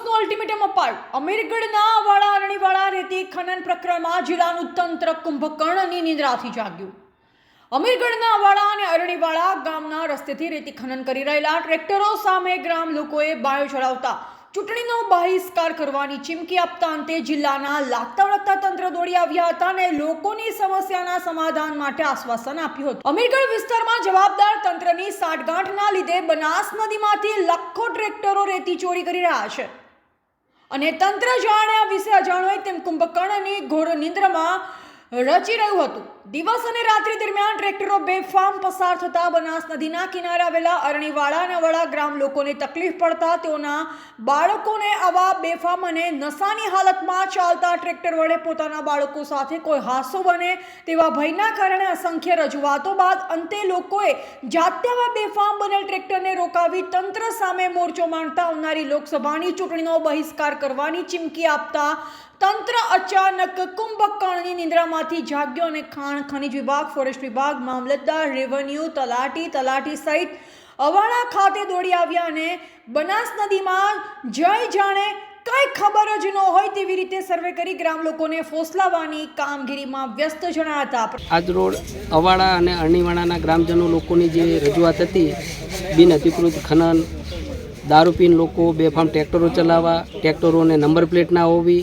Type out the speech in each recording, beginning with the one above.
દિવસનું અલ્ટિમેટમ અપાયું. અમીરગઢના વાળા અરણીવાળા રેતી ખનન પ્રકરણમાં જિલ્લાનું તંત્ર કુંભકર્ણની નિંદ્રાથી જાગ્યું. અમીરગઢના વાળા અને અરણીવાળા ગામના રસ્તેથી રેતી ખનન કરી રહેલા ટ્રેક્ટરો સામે ગ્રામ લોકોએ બાયો ચડાવતા ચૂંટણીનો બહિષ્કાર કરવાની ચીમકી આપતા અંતે જિલ્લાના લાગતા વળગતા તંત્ર દોડી આવ્યા હતા અને લોકોની સમસ્યાના સમાધાન માટે આશ્વાસન આપ્યું હતું. અમીરગઢ વિસ્તારમાં જવાબદાર તંત્રની સાઠગાંઠના લીધે બનાસ નદીમાંથી લાખો ટ્રેક્ટરો રેતી ચોરી કરી રહ્યા છે. અને તંત્ર જાણે આ વિશે અજાણ હોય તેમ કુંભકર્ણની ઘોર નિંદ્રમાં રચી રહ્યું હતું. દિવસ અને રાત્રિ દરમિયાન ટ્રેક્ટરો બેફામ પસાર થતા બનાસ નદીના કિનારે આવેલા અરણીવાળા અને વડા ગ્રામ લોકોને તકલીફ પડતા તેઓના બાળકોને આવા બેફામ અને નશાની હાલતમાં ચાલતા ટ્રેક્ટર વડે પોતાના બાળકો સાથે કોઈ હાસો બને તેવા ભયના કારણે અસંખ્ય રજૂઆતો બાદ અંતે લોકોએ જાતે આવા બેફામ બનેલ ટ્રેક્ટરને રોકાવી તંત્ર સામે મોરચો માંડતા આવનારી લોકસભાની ચૂંટણીનો બહિષ્કાર કરવાની ચીમકી આપતા તંત્ર અચાનક કુંભકર્ણની નિંદ્રામાંથી જાગ્યો અને ખાણ ખનિજ વિભાગ, ફોરેસ્ટ વિભાગ, મામલતદાર, રેવન્યુ, તલાટી તલાટી સહિત અવાડા ખાતે દોડી આવ્યા અને બનાસ નદીમાં જય જાણે કઈ ખબર જ ન હોય તેવી રીતે સર્વે કરી ગ્રામ લોકોને ફોસલાવાની કામગીરીમાં વ્યસ્ત જણાયા હતા. આજ રોડ અવાડા અને અરણીવાડાના ગ્રામજનો લોકોની જે રજૂઆત હતી, બિન અધિકૃત ખનન, દારૂ પીન લોકો બેફામ ટ્રેક્ટરો ચલાવવા, ટ્રેક્ટરોને નંબર પ્લેટ ના હોવી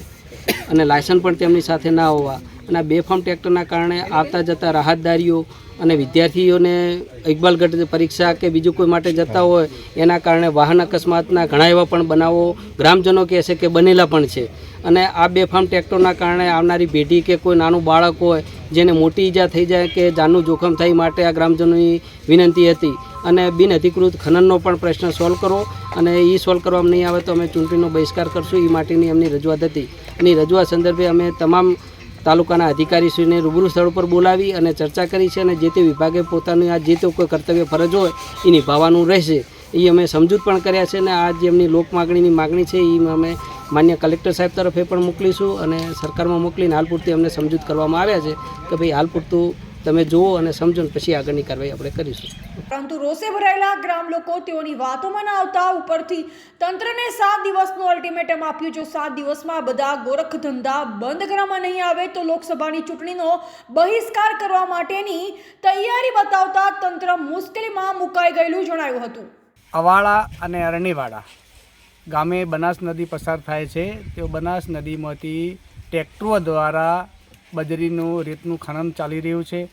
અને લાયસન્સ પણ તેમની સાથે ના હોવા અને આ બેફામ ટ્રેક્ટરના કારણે આવતા જતા રાહતદારીઓ અને વિદ્યાર્થીઓને ઇકબાલગઢ પરીક્ષા કે બીજું કોઈ માટે જતા હોય, એના કારણે વાહન અકસ્માતના ઘણા એવા પણ બનાવો ગ્રામજનો કહે છે કે બનેલા પણ છે. અને આ બેફામ ટ્રેક્ટરના કારણે આવનારી પેઢી કે કોઈ નાનું બાળક હોય, જેને મોટી ઈજા થઈ જાય કે જાનનું જોખમ થાય માટે આ ગ્રામજનોની વિનંતી હતી. અને બિન અધિકૃત ખનનનો પણ પ્રશ્ન સોલ્વ કરો અને એ સોલ્વ કરવામાં નહીં આવે તો અમે ચૂંટણીનો બહિષ્કાર કરશું. એ માટેની એમની રજૂઆત હતી. અને રજૂઆત સંદર્ભે અમે તમામ તાલુકાના અધિકારીશ્રીને રૂબરૂ સ્થળ પર બોલાવી અને ચર્ચા કરી છે અને જે તે વિભાગે પોતાની આ જે તે કોઈ કર્તવ્ય ફરજ હોય એ નિભાવવાનું રહેશે. એ અમે સમજૂત પણ કર્યા છે અને આ જે એમની લોક માગણીની માગણી છે એ અમે માન્ય કલેક્ટર સાહેબ તરફે પણ મોકલીશું અને સરકારમાં મોકલીને હાલ પૂરતી અમને સમજૂત કરવામાં આવ્યા છે કે ભાઈ હાલ પૂરતું તમે જુઓ અને સમજો ને પછી આગળની કાર્યવાહી આપણે કરીશું. પરંતુ રોષે ભરાયેલા ગ્રામ લોકો તેઓની વાતોમાં ના આવતા ઉપરથી તંત્રને સાત દિવસનું અલ્ટિમેટમ આપ્યું. જો સાત દિવસમાં બધા ગોરખ ધંધા બંધ કરવામાં નહીં આવે તો લોકસભાની ચૂંટણીનો બહિષ્કાર કરવા માટેની તૈયારી બતાવતા તંત્ર મુશ્કેલીમાં મુકાઈ ગયેલું જણાયું હતું. અવાળા અને અરણીવાડા ગામે બનાસ નદી પસાર થાય છે. તેઓ બનાસ નદીમાંથી ટ્રેક્ટરો દ્વારા બજરીનું, રેતનું ખનન ચાલી રહ્યું છે.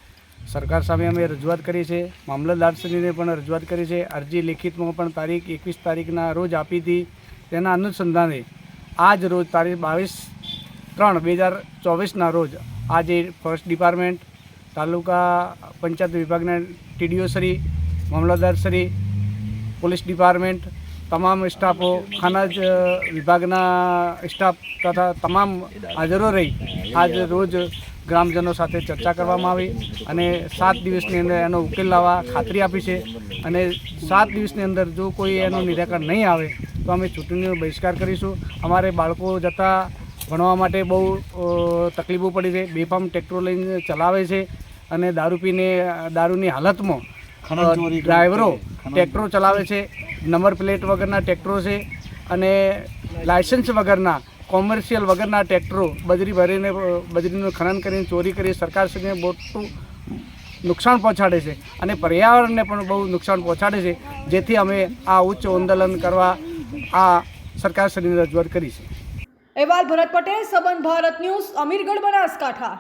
સરકાર સામે અમે રજૂઆત કરી છે. મામલતદારશ્રીને પણ રજૂઆત કરી છે. અરજી લેખિતમાં પણ તારીખ એકવીસ તારીખના રોજ આપી હતી. તેના અનુસંધાને આજ રોજ તારીખ બાવીસ ત્રણ બે હજાર ચોવીસના રોજ આજે ફોરેસ્ટ ડિપાર્ટમેન્ટ, તાલુકા પંચાયત વિભાગના TDO Shri Shri, police department, તમામ સ્ટાફો, ખાનજ વિભાગના સ્ટાફ તથા તમામ હાજરો રહી આજ રોજ ગ્રામજનો સાથે ચર્ચા કરવામાં આવી અને સાત દિવસની અંદર એનો ઉકેલ લાવવા ખાતરી આપી છે. અને સાત દિવસની અંદર જો કોઈ એનું નિરાકરણ નહીં આવે તો અમે ચૂંટણીનો બહિષ્કાર કરીશું. અમારે બાળકો જતા ભણવા માટે બહુ તકલીફો પડી છે. બેફામ ટ્રેક્ટરો લઈને ચલાવે છે અને દારૂ પીને દારૂની હાલતમાં ડ્રાઈવરો ટ્રેક્ટરો ચલાવે છે. નંબર પ્લેટ વગરના ટ્રેક્ટરો છે અને લાયસન્સ વગરના કોમર્શિયલ વગરના ટ્રેક્ટરો બજરી ભરીને બજરીનું ખનન કરીને ચોરી કરી સરકારશ્રીને મોટું નુકસાન પહોંચાડે છે અને પર્યાવરણને પણ બહુ નુકસાન પહોંચાડે છે, જેથી અમે આ ઉચ્ચ આંદોલન કરવા આ સરકારશ્રીની રજૂઆત કરી છે. અહેવાલ ભરત પટેલ સંબંધ ભારત ન્યૂઝ, અમીરગઢ બનાસકાંઠા.